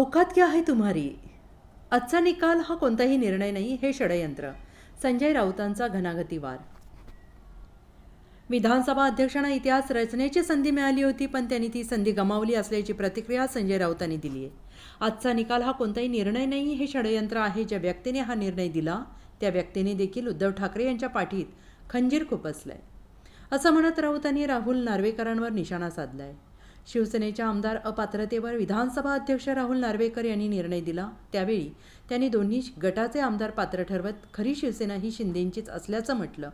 औकात क्या आहे तुम्हारी? आजचा निकाल हा कोणताही निर्णय नाही हे षडयंत्र. संजय राऊतांचा घनागतीवार विधानसभा अध्यक्षांना इतिहास रचनेची संधी मिळाली होती पण त्यांनी ती संधी गमावली असल्याची प्रतिक्रिया संजय राऊतांनी दिली आहे. आजचा निकाल हा कोणताही निर्णय नाही हे षडयंत्र आहे. ज्या व्यक्तीने हा निर्णय दिला त्या व्यक्तीने देखील उद्धव ठाकरे यांच्या पाठीत खंजीर खुपसलाय. असं म्हणत राऊतांनी राहुल नार्वेकरांवर निशाणा साधला आहे शिवसेनेच्या आमदार अपात्रतेवर विधानसभा अध्यक्ष राहुल नार्वेकर यांनी निर्णय दिला. त्यावेळी त्यांनी दोन्ही गटाचे आमदार पात्र ठरवत खरी शिवसेना ही शिंदेंचीच असल्याचं म्हटलं.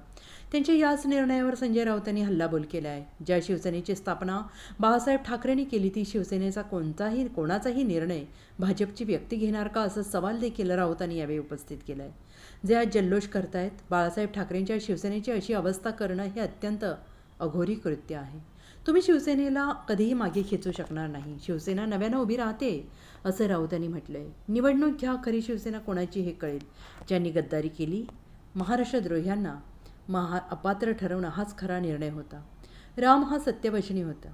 त्यांच्या याच निर्णयावर संजय राऊतांनी हल्लाबोल केला आहे ज्या शिवसेनेची स्थापना बाळासाहेब ठाकरेंनी केली ती शिवसेनेचा कोणताही कोणाचाही निर्णय भाजपची व्यक्ती घेणार का असा सवाल देखील राऊतांनी यावेळी उपस्थित केला आहे जे आज जल्लोष करतायत बाळासाहेब ठाकरेंच्या शिवसेनेची अशी अवस्था करणं हे अत्यंत अघोरी कृत्य आहे. तुम्ही शिवसेनेला कधीही मागे खेचू शकणार नाही. शिवसेना नव्यानं उभी राहते असं राऊतांनी आहे निवडणूक घ्या खरी शिवसेना कोणाची हे कळेल. ज्यांनी गद्दारी केली महाराष्ट्रद्रोह्यांना महा अपात्र ठरवणं हाच खरा निर्णय होता. राम हा सत्यवचनी होता.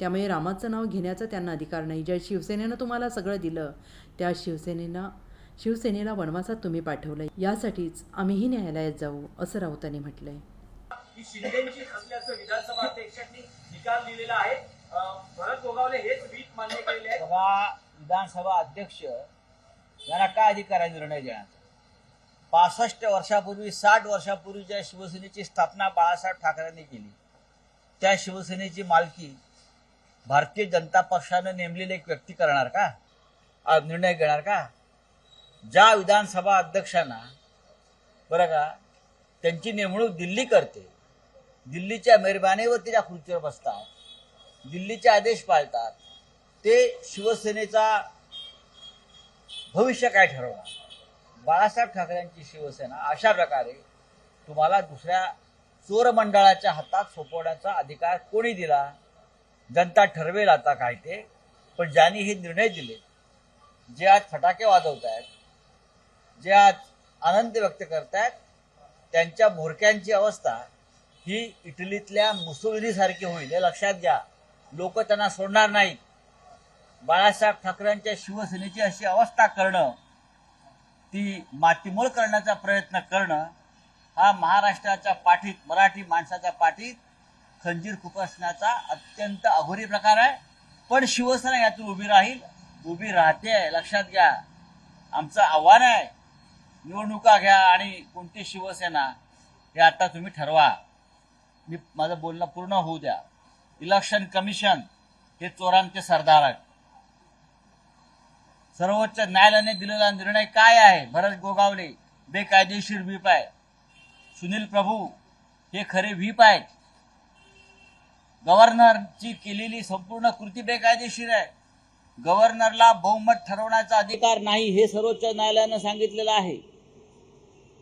त्यामुळे रामाचं नाव घेण्याचा त्यांना अधिकार नाही. ज्या शिवसेनेनं तुम्हाला सगळं दिलं त्या शिवसेनेला शिवसेनेला वनवासात तुम्ही पाठवलं यासाठीच आम्हीही न्यायालयात जाऊ असं राऊतांनी म्हटलंय. विधानसभा निकाल दिलेला आहे. भरत गोगावले हेच वीट मान्य केलेले आहे विधानसभा अध्यक्ष यांना काय अधिकार आहे निर्णय देण्याचा? पासष्ट वर्षापूर्वी साठ वर्षापूर्वी ज्या शिवसेनेची स्थापना बाळासाहेब ठाकरेंनी केली. त्या शिवसेनेची मालकी भारतीय जनता पक्षानं नेमलेले एक व्यक्ती करणार का? निर्णय घेणार का? ज्या विधानसभा अध्यक्षांना बरं का त्यांची नेमणूक दिल्ली करते दिल्लीच्या मेहरबानीवर तिच्या खुर्चीवर बसतात. दिल्लीचे आदेश पाळतात. ते शिवसेनेचा भविष्य काय ठरवणार? बाळासाहेब ठाकरेंची शिवसेना अशा प्रकारे तुम्हाला दुसऱ्या चोर मंडळाच्या हातात सोपवण्याचा अधिकार कोणी दिला? जनता ठरवेल आता काय ते. पण ज्यांनी हे निर्णय दिले जे आज फटाके वाजवत आहेत जे आज आनंद व्यक्त करतायत त्यांच्या म्होरक्यांची अवस्था ही इटलीतल्या मुसोलिनीसारखी होईल. हे लक्षात घ्या. लोक त्यांना सोडणार नाहीत. बाळासाहेब ठाकरेंच्या शिवसेनेची अशी अवस्था करणं ती मातीमोल करण्याचा प्रयत्न करणं हा महाराष्ट्राच्या पाठीत मराठी माणसाच्या पाठीत खंजीर खुपसण्याचा अत्यंत अघोरी प्रकार आहे. पण शिवसेना यातून उभी राहील उभी राहते लक्षात घ्या. आमचं आव्हान आहे निवडणुका घ्या आणि कोणती शिवसेना हे आता तुम्ही ठरवा. मी माझं बोलणं पूर्ण होऊ द्या. इलेक्शन कमिशन हे चोरांचे सरदार आहेत. सर्वोच्च न्यायालयाने दिलेला निर्णय काय आहे? भरत गोगावले बेकायदेशीर व्हीप आहे. सुनील प्रभू हे खरे व्हीप आहेत. गव्हर्नरची केलेली संपूर्ण कृती बेकायदेशीर आहे. गव्हर्नरला बहुमत ठरवण्याचा अधिकार नाही हे सर्वोच्च न्यायालयानं सांगितलेलं आहे.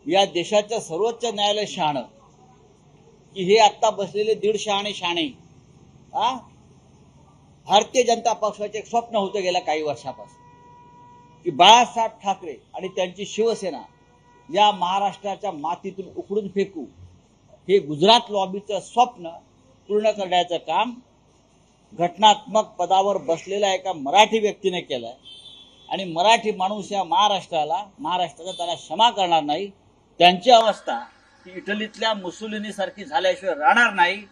या देशाचं सर्वोच्च न्यायालय शहाणं. की हे आत्ता बसलेले दीड शहाणे शहाणे. आ? भारतीय जनता पक्षाचे एक स्वप्न होतं गेल्या काही वर्षापासून. की बाळासाहेब ठाकरे आणि त्यांची शिवसेना या महाराष्ट्राच्या मातीतून उकडून फेकू. हे गुजरात लॉबीचं स्वप्न पूर्ण करण्याचं काम घटनात्मक पदावर बसलेल्या एका मराठी व्यक्तीने केलंय. आणि मराठी माणूस या महाराष्ट्राला महाराष्ट्राचा त्याला क्षमा करणार नाही त्यांची अवस्था ही इटलीतल्या मुसुलिनी सारखी झाल्याशिवाय राहणार नाही.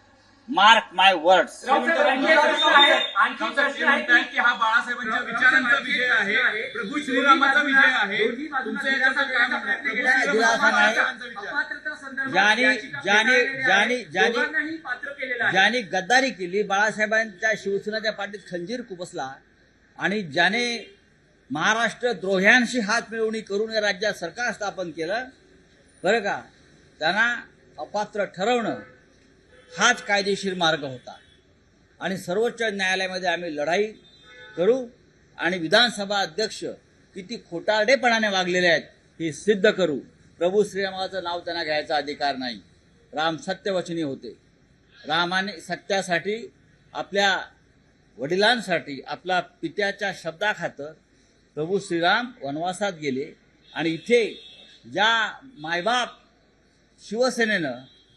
मार्क माय वर्ड्स आणखी एक प्रश्न आहे. आणखी एक प्रश्न आहे म्हणताय की हा बाळासाहेबांच्या विचारांचा विजय आहे. प्रभू श्रीरामाचा विजय आहे. तुमचं याच्यात काय म्हणणं आहे? प्रभू दिलासा नाही. श्रीरामाचा विजय आहे. अपात्रता संदर्भात ज्यांनी- याचिका ज्यांनी- फेटाळलेली आहे. ज्यांनी- ज्यांनी- दोघांनाही पात्र केलेलं आहे. ज्याने गद्दारी केली बाळासाहेबांच्या शिवसेनेच्या पाठीत खंजीर खुपसला आणि ज्याने महाराष्ट्र द्रोह्यांशी हात मिळवणी करून या राज्यात सरकार स्थापन केलं. बरं का? त्यांना अपात्र ठरवणं हाच कायदेशीर मार्ग होता. आणि सर्वोच्च न्यायालयामध्ये आम्ही लढाई करू आणि विधानसभा अध्यक्ष किती खोटारडेपणाने वागलेले आहेत हे सिद्ध करू. प्रभू श्रीरामाचं नाव त्यांना घ्यायचा अधिकार नाही. राम सत्यवचनी होते. रामाने सत्यासाठी आपल्या वडिलांसाठी आपला पित्याच्या शब्दाखातर प्रभू श्रीराम वनवासात गेले आणि इथे ज्या मायबाप शिवसेनेनं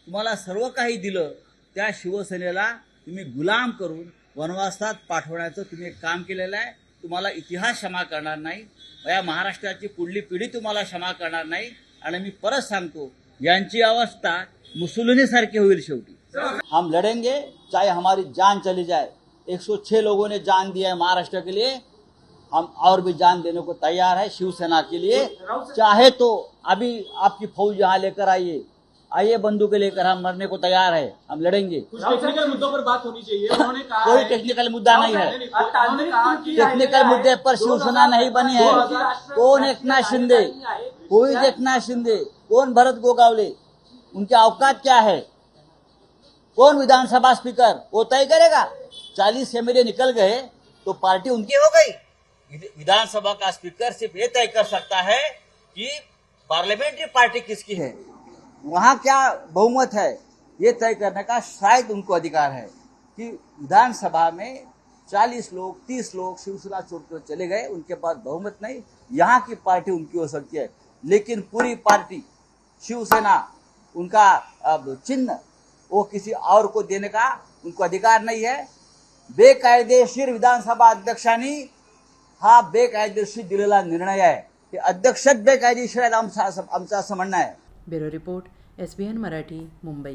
तुम्हाला सर्व काही दिलं त्या शिवसेनेला तुम्ही गुलाम करून वनवासात पाठवण्याचं तुम्ही एक काम केलेलं आहे. तुम्हाला इतिहास क्षमा करणार नाही. या महाराष्ट्राची पुढली पिढी तुम्हाला क्षमा करणार नाही. आणि मी परत सांगतो यांची अवस्था मुसुलिनीसारखी होईल शेवटी. हम लड़ेंगे चाहे हमारी जान चली जाए. 106 लोगों ने जान दिया है महाराष्ट्र के लिए. हम और भी जान देने को तैयार है शिवसेना के लिए। चाहे तो अभी आपकी फौज यहाँ लेकर आइए। आइए बंदूकें लेकर हम मरने को तैयार है। हम लड़ेंगे। कुछ टेक्निकल मुद्दों पर बात होनी चाहिए। उन्होंने कहा कोई टेक्निकल मुद्दा नहीं है। टेक्निकल मुद्दे पर शिवसेना नहीं बनी है। कौन एकनाथ शिंदे? कोई एकनाथ शिंदे? कौन भरत गोगावले? उनके अवकात क्या है? कौन विधानसभा स्पीकर? वो तय करेगा। चालीस एमएलए निकल गए तो पार्टी उनकी हो गई। विधानसभा का स्पीकर सिर्फ़ ये तय कर सकता है कि पार्लियामेंट्री पार्टी किसकी है। वहाँ क्या बहुमत है, ये तय करने का शायद उनको अधिकार है कि विधानसभा में 40 लोग 30 लोग शिवसेना छोड़कर चले गए, उनके पास बहुमत नहीं, यहाँ की पार्टी उनकी हो सकती है। लेकिन पूरी पार्टी, शिवसेना, उनका चिन्ह, वो किसी और को देने का उनको अधिकार नाही आहे बेकायदेशीर विधानसभा अध्यक्षांनी हा बेकायदेशीर दिलेला निर्णय आहे. हे अध्यक्षच बेकायदेशीर आहेत आमचं असं आमचं असं म्हणणं आहे. Bureau report S B N Marathi Mumbai.